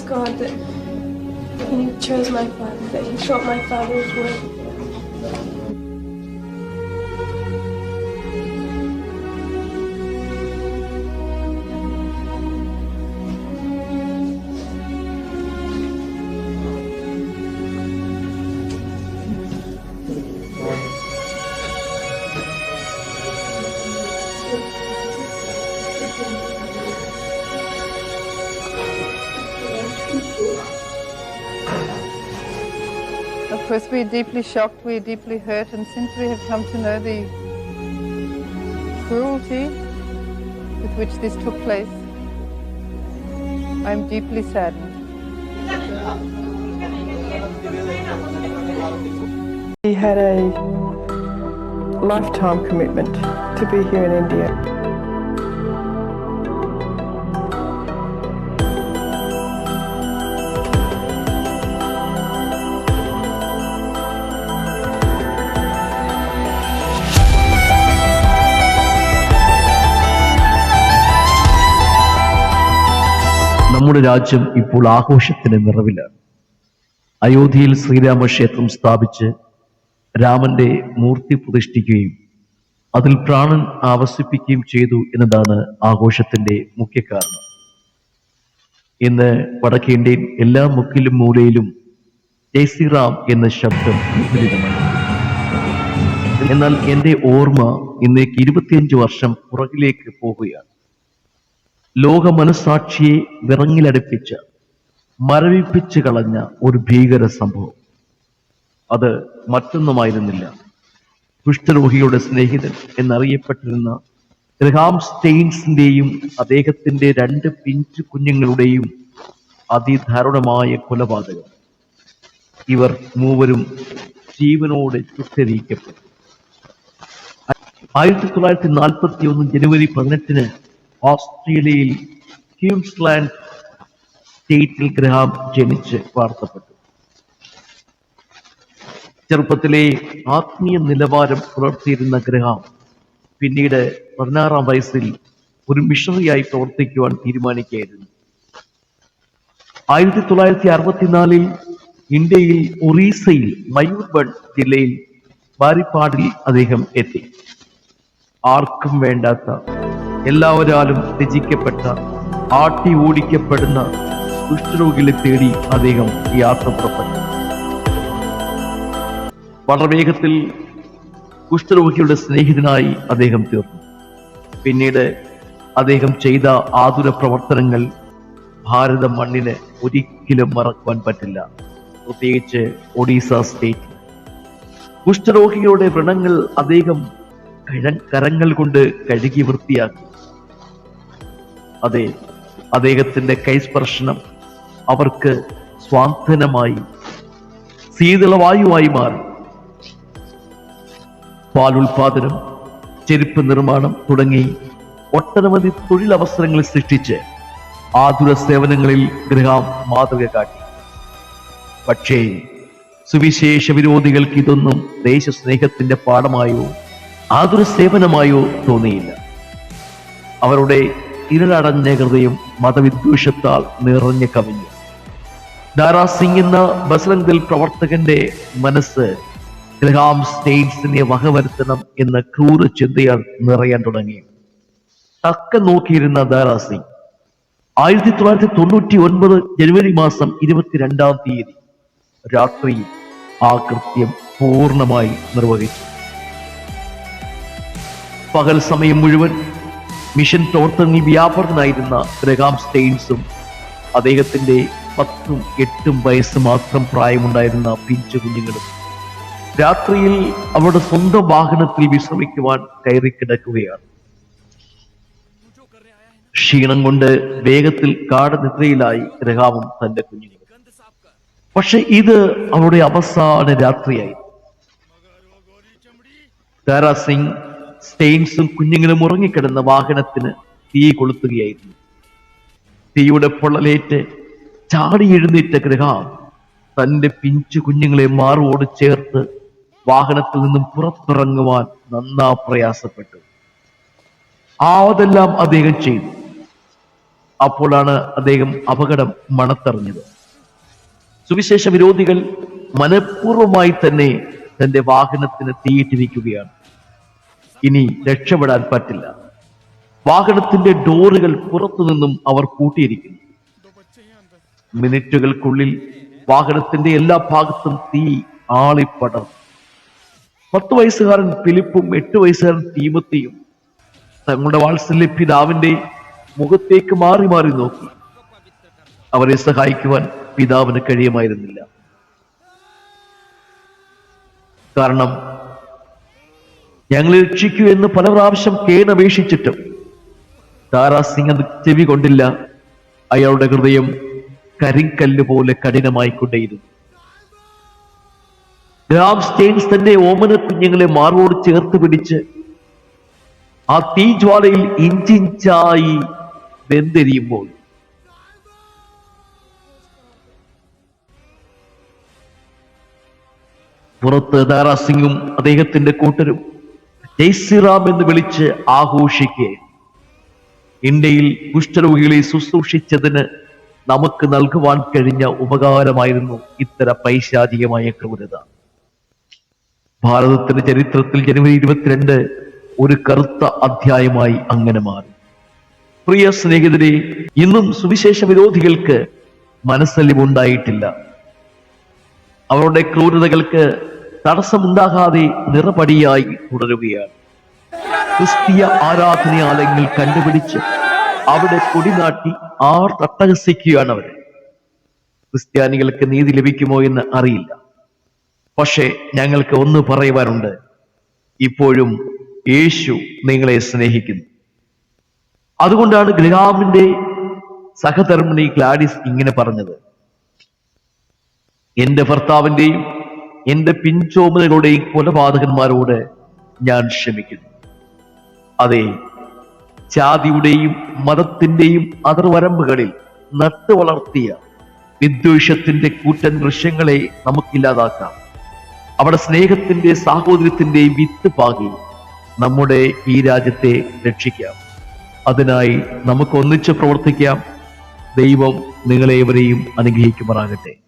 God that He chose my father, that He shot my father's will. We're deeply shocked, we're deeply hurt, and since we have come to know the cruelty with which this took place, I'm deeply saddened. He had a lifetime commitment to be here in India. നമ്മുടെ രാജ്യം ഇപ്പോൾ ആഘോഷത്തിന്റെ നിറവിലാണ്. അയോധ്യയിൽ ശ്രീരാമക്ഷേത്രം സ്ഥാപിച്ച് രാമന്റെ മൂർത്തി പ്രതിഷ്ഠിക്കുകയും അതിൽ പ്രാണൻ ആവസിപ്പിക്കുകയും ചെയ്തു എന്നതാണ് ആഘോഷത്തിന്റെ മുഖ്യ കാരണം. ഇന്ന് വടക്കേന്ത്യയിൽ എല്ലാ മുക്കിലും മൂലയിലും ജയ് ശ്രീറാം എന്ന ശബ്ദം വിപരീതമാണ്. എന്നാൽ എന്റെ ഓർമ്മ ഇന്നേക്ക് ഇരുപത്തിയഞ്ച് വർഷം പുറകിലേക്ക് പോകുകയാണ് ലോക മനസാക്ഷിയെ വിറങ്ങിലടുപ്പിച്ച് മരവിപ്പിച്ച് കളഞ്ഞ ഒരു ഭീകര സംഭവം. അത് മറ്റൊന്നുമായിരുന്നില്ല. കുഷ്ഠരോഗിയുടെ സ്നേഹിതൻ എന്നറിയപ്പെട്ടിരുന്ന ഗ്രഹാം സ്റ്റെയിൻസിന്റെയും അദ്ദേഹത്തിന്റെ രണ്ട് പിഞ്ചു കുഞ്ഞുങ്ങളുടെയും അതിദാരുണമായ കൊലപാതകം. ഇവർ മൂവരും ജീവനോടെ ചുട്ടരിക്കപ്പെട്ടു. ആയിരത്തി തൊള്ളായിരത്തി നാൽപ്പത്തി ഒന്ന് ജനുവരി പതിനെട്ടിന് ഓസ്ട്രേലിയയിൽ ക്യൂൻസ്ലാൻഡ് സ്റ്റേറ്റിൽ ഗ്രഹാം ജനിച്ച് വാർത്തപ്പെട്ടു. ചെറുപ്പത്തിലെ ആത്മീയ നിലവാരം പുലർത്തിയിരുന്ന ഗ്രഹാം പിന്നീട് പതിനാറാം വയസ്സിൽ ഒരു മിഷണറിയായി പ്രവർത്തിക്കുവാൻ തീരുമാനിക്കുകയായിരുന്നു. ആയിരത്തി തൊള്ളായിരത്തി അറുപത്തിനാലിൽ ഇന്ത്യയിൽ ഒറീസയിൽ മയൂർബൺ ജില്ലയിൽ ബാരിപ്പാടിൽ അദ്ദേഹം എത്തി. ആർക്കും വേണ്ടാത്ത എല്ലാവരാലും ത്യജിക്കപ്പെട്ട ആട്ടി ഓടിക്കപ്പെടുന്ന കുഷ്ഠരോഗികളെ തേടി അദ്ദേഹം യാത്ര പുറപ്പെട്ടു വളരെ വേഗത്തിൽ കുഷ്ഠരോഗികളുടെ സ്നേഹിതനായി അദ്ദേഹം തീർന്നു. പിന്നീട് അദ്ദേഹം ചെയ്ത ആതുര പ്രവർത്തനങ്ങൾ ഭാരത മണ്ണിന് ഒരിക്കലും മറക്കുവാൻ പറ്റില്ല. പ്രത്യേകിച്ച് ഒഡീസ സ്റ്റേറ്റ്. കുഷ്ഠരോഗികളുടെ വ്രണങ്ങൾ അദ്ദേഹം കരങ്ങൾ കൊണ്ട് കഴുകി വൃത്തിയാക്കി. അതെ അദ്ദേഹത്തിന്റെ കൈസ്പർശനം അവർക്ക് സ്വാന്തനമായി ശീതളവായുവായി മാറി. പാലുൽപാദനം ചെരുപ്പ് നിർമ്മാണം തുടങ്ങി ഒട്ടനവധി തൊഴിലവസരങ്ങൾ സൃഷ്ടിച്ച് ആതുര സേവനങ്ങളിൽ ഗ്രഹാം മാതൃക കാട്ടി. പക്ഷേ സുവിശേഷ വിരോധികൾക്ക് ഇതൊന്നും ദേശസ്നേഹത്തിന്റെ പാഠമായോ? ആതുര സേവനമായോ തോന്നിയില്ല. അവരുടെ ഇരുളടഞ്ഞ ഹൃദയം മതവിദ്വേഷത്താൽ നിറഞ്ഞു കവിഞ്ഞു. ദാരാ സിംഗ് എന്ന ബസലന്തൽ പ്രവർത്തകന്റെ മനസ്സ് ഗ്രഹാം സ്റ്റേറ്റ്സിനെ വകവരുത്തണം എന്ന ക്രൂര ചിന്തയാൽ നിറയാൻ തുടങ്ങി. തക്ക നോക്കിയിരുന്ന ദാരാ സിംഗ് ആയിരത്തി തൊള്ളായിരത്തി തൊണ്ണൂറ്റി ഒൻപത് ജനുവരി മാസം ഇരുപത്തിരണ്ടാം തീയതി രാത്രി ആ കൃത്യം പൂർണമായി നിർവഹിച്ചു. പകൽ സമയം മുഴുവൻ മിഷൻ പ്രവർത്തനങ്ങളിൽ വ്യാപൃതനായിരുന്ന ഗ്രഹാം സ്റ്റെയിൻസും അദ്ദേഹത്തിന്റെ പത്തും എട്ടും വയസ്സ് മാത്രം പ്രായമുണ്ടായിരുന്ന പിഞ്ചു കുഞ്ഞുങ്ങളും രാത്രിയിൽ അവരുടെ സ്വന്തം വാഹനത്തിൽ വിശ്രമിക്കുവാൻ കയറി കിടക്കുകയാണ്. ക്ഷീണം കൊണ്ട് വേഗത്തിൽ കാടനിദ്രയിലായി ഗ്രഹാമും തന്റെ കുഞ്ഞുങ്ങളും. പക്ഷെ ഇത് അവരുടെ അവസാന രാത്രിയായി. താരാ സിംഗ് സ്റ്റെയിൻസും കുഞ്ഞുങ്ങളും ഉറങ്ങിക്കിടന്ന വാഹനത്തിന് തീ കൊളുത്തുകയായിരുന്നു. തീയുടെ പൊള്ളലേറ്റ് ചാടി എഴുന്നേറ്റ ഗ്രഹാം തന്റെ പിഞ്ചു കുഞ്ഞുങ്ങളെ മാറോട് ചേർത്ത് വാഹനത്തിൽ നിന്നും പുറത്തിറങ്ങുവാൻ നന്നാ പ്രയാസപ്പെട്ടു. ആവതെല്ലാം അദ്ദേഹം ചെയ്തു. അപ്പോഴാണ് അദ്ദേഹം അപകടം മണത്തറിഞ്ഞത്. സുവിശേഷ വിരോധികൾ മനഃപൂർവമായി തന്നെ തന്റെ വാഹനത്തിന് തീയിട്ടിരിക്കുകയാണ് ഇനി രക്ഷപ്പെടാൻ പറ്റില്ല. വാഹനത്തിന്റെ ഡോറുകൾ പുറത്തു നിന്നും അവർ കൂട്ടിയിരിക്കുന്നു. മിനിറ്റുകൾക്കുള്ളിൽ വാഹനത്തിന്റെ എല്ലാ ഭാഗത്തും തീ ആളിപ്പടർന്നു. പത്ത് വയസ്സുകാരൻ ഫിലിപ്പും എട്ട് വയസ്സുകാരൻ തീമത്തിയും തങ്ങളുടെ വാത്സല്യ പിതാവിന്റെ മുഖത്തേക്ക് മാറി മാറി നോക്കി. അവരെ സഹായിക്കുവാൻ പിതാവിന് കഴിയുമായിരുന്നില്ല. കാരണം ഞങ്ങളെ രക്ഷിക്കൂ എന്ന് പല പ്രാവശ്യം കേണപേക്ഷിച്ചിട്ടും താരാ സിംഗ് അത് ചെവി കൊണ്ടില്ല. അയാളുടെ ഹൃദയം കരിങ്കല്ല് പോലെ കഠിനമായിക്കൊണ്ടേയിരുന്നു ഗ്രാം സ്റ്റെയിൻസ് തന്റെ ഓമന കുഞ്ഞുങ്ങളെ മാർവോട് ചേർത്ത് പിടിച്ച് ആ തീജ്വാലയിൽ ഇഞ്ചിഞ്ചായി വെന്തെരിയുമ്പോൾ പുറത്ത് ദാരാസിംഗും അദ്ദേഹത്തിന്റെ കൂട്ടരും ജയ്സിറാം എന്ന് വിളിച്ച് ആഘോഷിക്കെ. ഇന്ത്യയിൽ കുഷ്ഠരോഗികളെ ശുശ്രൂഷിച്ചതിന് നമുക്ക് നൽകുവാൻ കഴിഞ്ഞ ഉപകാരമായിരുന്നു ഇത്തരം പൈശാചികമായ ക്രൂരത. ഭാരതത്തിന്റെ ചരിത്രത്തിൽ ജനുവരി ഇരുപത്തിരണ്ട് ഒരു കറുത്ത അധ്യായമായി അങ്ങനെ മാറി. പ്രിയ സ്നേഹിതരെ ഇന്നും സുവിശേഷ വിരോധികൾക്ക് മനസ്സലിവുണ്ടായിട്ടില്ല. അവരുടെ ക്രൂരതകൾക്ക് തടസ്സമുണ്ടാകാതെ നിറപടിയായി തുടരുകയാണ്. ക്രിസ്തീയ ആരാധനയാലയങ്ങൾ കണ്ടുപിടിച്ച് അവിടെ കൊടിനാട്ടി ആർ തട്ടഹസിക്കുകയാണ് അവർ. ക്രിസ്ത്യാനികൾക്ക് നീതി ലഭിക്കുമോ എന്ന് അറിയില്ല. പക്ഷേ ഞങ്ങൾക്ക് ഒന്ന് പറയുവാനുണ്ട്. ഇപ്പോഴും യേശു നിങ്ങളെ സ്നേഹിക്കുന്നു. അതുകൊണ്ടാണ് ഗ്രഹാമിന്റെ സഹധർമ്മിണി ഗ്ലാഡിസ് ഇങ്ങനെ പറഞ്ഞത്. എന്റെ ഭർത്താവിന്റെയും എന്റെ പിൻചോമലുകളുടെയും കൊലപാതകന്മാരോട് ഞാൻ ക്ഷമിക്കുന്നു. അതെ ജാതിയുടെയും മതത്തിന്റെയും അതിർവരമ്പുകളിൽ നട്ടു വളർത്തിയ വിദ്വേഷത്തിന്റെ കൂറ്റൻ ദൃശ്യങ്ങളെ നമുക്കില്ലാതാക്കാം. അവിടെ സ്നേഹത്തിന്റെ സാഹോദര്യത്തിന്റെയും വിത്ത് പാകി നമ്മുടെ ഈ രാജ്യത്തെ രക്ഷിക്കാം. അതിനായി നമുക്ക് ഒന്നിച്ച് പ്രവർത്തിക്കാം. ദൈവം നിങ്ങളെവരെയും അനുഗ്രഹിക്കുമാറാകട്ടെ.